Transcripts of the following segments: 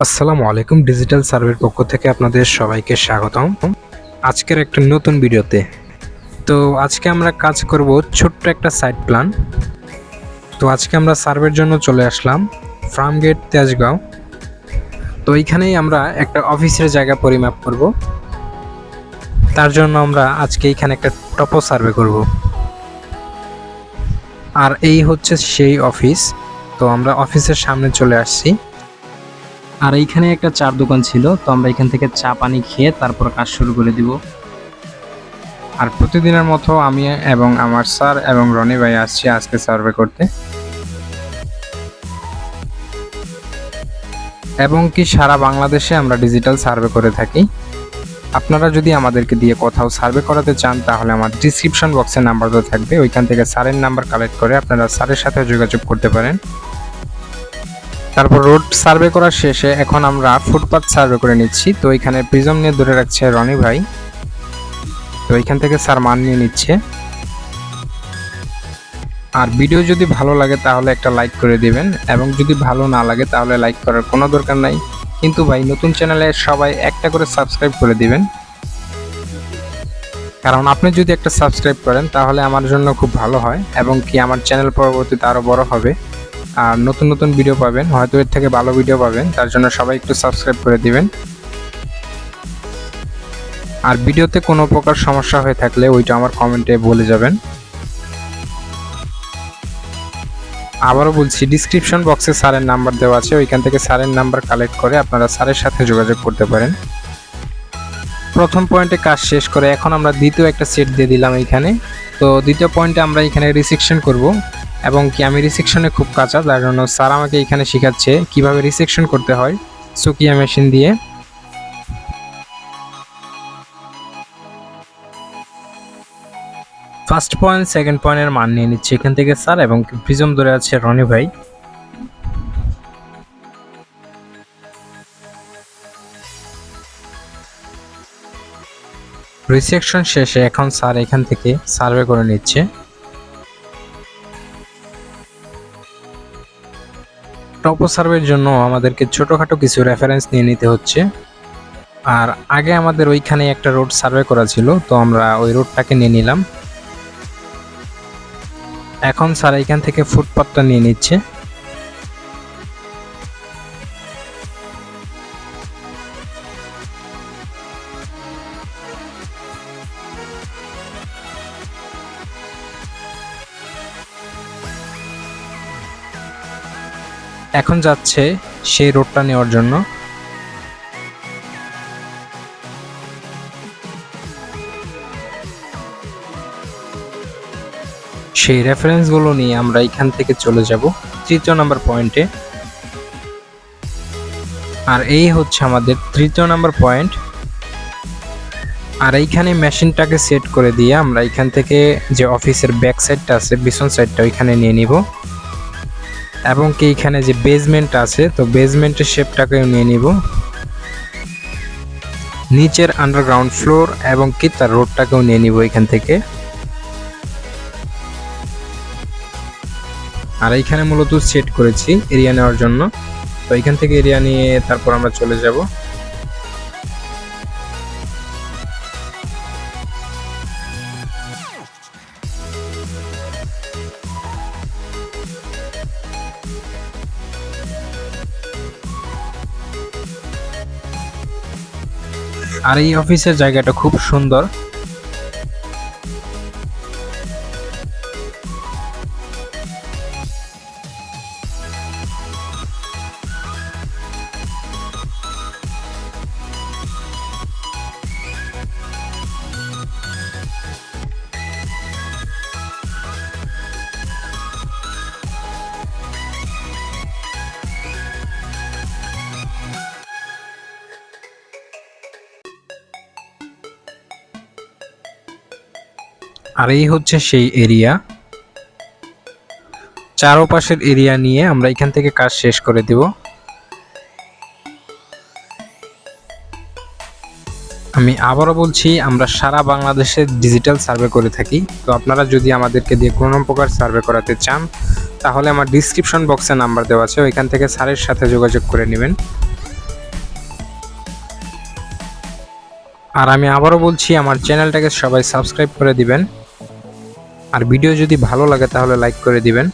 আসসালামু আলাইকুম ডিজিটাল সার্ভের পক্ষ থেকে আপনাদের সবাইকে স্বাগতম। আজকের একটা নতুন ভিডিওতে। তো আজকে আমরা কাজ করব ছোট্ট একটা সাইট প্ল্যান তো আজকে আমরা সার্ভের জন্য চলে আসলাম ফার্মগেট তেজগাঁও। তো এইখানেই আমরা একটা অফিসের জায়গা পরিমাপ করব। তার জন্য আমরা আজকে এইখানে একটা টপো সার্ভে করব। আর এই হচ্ছে সেই অফিস। তো আমরা অফিসের সামনে চলে আসছি। আর এইখানে একটা চার দোকান ছিল। তো আমরা এখান থেকে চা পানি খেয়ে তারপর কাজ শুরু করে দিব। আর প্রতিদিনের মতো আমি এবং আমার স্যার এবং রনি ভাই আসছি আজকে সার্ভে করতে। এবং কি সারা বাংলাদেশে আমরা ডিজিটাল সার্ভে করে থাকি। আপনারা যদি আমাদেরকে দিয়ে কোথাও সার্ভে করাতে চান, তাহলে আমার ডিসক্রিপশন বক্সে নাম্বার থাকবে। ওইখান থেকে স্যারের নাম্বার কালেক্ট করে আপনারা স্যারের সাথে যোগাযোগ করতে পারেন। তারপর রোড সার্ভে করার শেষে এখন আমরা ফুটপাথ সার্ভে করে নিচ্ছি। তো এখানে প্রিজম নিয়ে ধরে রাখছে রনি ভাই। তো এখান থেকে স্যার মান নিয়ে নিচ্ছে। আর ভিডিও যদি ভালো লাগে তাহলে একটা লাইক করে দিবেন, এবং যদি ভালো না লাগে তাহলে লাইক করার কোনো দরকার নাই। কিন্তু ভাই, নতুন চ্যানেলে সবাই একটা করে সাবস্ক্রাইব করে দিবেন। কারণ আপনি যদি একটা সাবস্ক্রাইব করেন তাহলে আমার জন্য খুব ভালো হয়, এবং কি আমার চ্যানেল পরবর্তীতে আরও বড় হবে। আর নতুন নতুন ভিডিও পাবেন, হয়তো এর থেকে ভালো ভিডিও পাবেন, তার জন্য সবাই একটু সাবস্ক্রাইব করে দিবেন। আর ভিডিওতে কোনো প্রকার সমস্যা হয়ে থাকলে ওইটা আমার কমেন্টে বলে যাবেন। আবারও বলছি ডিসক্রিপশন বক্সে স্যারের নাম্বার দেওয়া আছে। ওইখান থেকে স্যারের নাম্বার কালেক্ট করে আপনারা স্যারের সাথে যোগাযোগ করতে পারেন। প্রথম পয়েন্টে কাজ শেষ করে এখন আমরা দ্বিতীয় একটা সেট দিয়ে দিলাম এইখানে। তো দ্বিতীয় পয়েন্টে আমরা এখানে রিসেকশন করব এবং কি আমি রিসেকশনে খুব কাঁচা, তার জন্য স্যার আমাকে এখানে শেখাচ্ছে কীভাবে রিসেকশন করতে হয় সুকিয়া মেশিন দিয়ে। ফার্স্ট পয়েন্ট, সেকেন্ড পয়েন্টের মান নিয়ে নিচ্ছে এখান থেকে, স্যার, এবং প্রিজম ধরে আছে রনি ভাই। রিসেকশন শেষে এখন স্যার এখান থেকে সার্ভে করে নিচ্ছে। টপো সার্ভের জন্য আমাদেরকে ছোটোখাটো কিছু রেফারেন্স নিয়ে নিতে হচ্ছে। আর আগে আমাদের ওইখানে একটা রোড সার্ভে করা ছিল, তো আমরা ওই রোডটাকে নিয়ে নিলাম। এখন স্যার এখান থেকে ফুটপাথটা নিয়ে নিচ্ছে। এখন যাচ্ছে সেই রোডটা নেওয়ার জন্য। সেই রেফারেন্সগুলো নিয়ে আমরা এখান থেকে চলে যাব তৃতীয় নাম্বার পয়েন্টে আর এই হচ্ছে আমাদের তৃতীয় নাম্বার পয়েন্ট আর এইখানে মেশিনটাকে সেট করে দিয়ে আমরা এখান থেকে যে অফিসের ব্যাক সাইডটা আছে, পিছন সাইডটা ওইখানে নিয়ে নিব। এবং কি এখানে যে বেসমেন্ট আছে, তো বেসমেন্টের শেপটাকেও নিয়ে নিব। নিচের আন্ডারগ্রাউন্ড ফ্লোর এবং কি তার রোডটাকেও নিয়ে নিব এখান থেকে। আর এইখানে মূলত সেট করেছি এরিয়া নেওয়ার জন্য। তো এখান থেকে এরিয়া নিয়ে তারপর আমরা চলে যাব। আর এই অফিসের জায়গাটা খুব সুন্দর। আর এই হচ্ছে সেই এরিয়া চারোপাশের এরিয়া নিয়ে আমরা এখান থেকে কাজ শেষ করে দেব। আমি আবারও বলছি, আমরা সারা বাংলাদেশে ডিজিটাল সার্ভে করে থাকি। তো আপনারা যদি আমাদেরকে দিয়ে কোনো প্রকার সার্ভে করাতে চান, তাহলে আমার ডিসক্রিপশন বক্সে নাম্বার দেওয়া আছে। ওইখান থেকে স্যারের সাথে যোগাযোগ করে নেবেন। আর আমি আবারও বলছি, আমার চ্যানেলটাকে সবাই সাবস্ক্রাইব করে দিবেন। আর ভিডিও যদি ভালো লাগে তাহলে লাইক করে দিবেন।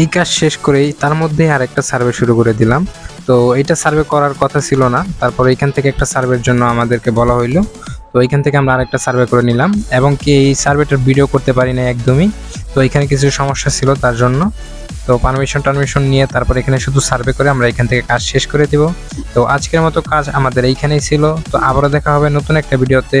এই কাজ শেষ করেই তার মধ্যে আর একটা সার্ভে শুরু করে দিলাম। তো এটা সার্ভে করার কথা ছিল না, তারপর এখান থেকে একটা সার্ভের জন্য আমাদেরকে বলা হইল। তো এখান থেকে আমরা আরেকটা সার্ভে করে নিলাম, এবং কি এই সার্ভেটার ভিডিও করতে পারি না একদমই। তো এখানে কিছু সমস্যা ছিল তার জন্য। তো পারমিশন টারমিশন নিয়ে তারপর এখানে শুধু সার্ভে করে আমরা এখান থেকে কাজ শেষ করে দেব। তো আজকের মতো কাজ আমাদের এইখানেই ছিল। তো আবারও দেখা হবে নতুন একটা ভিডিওতে।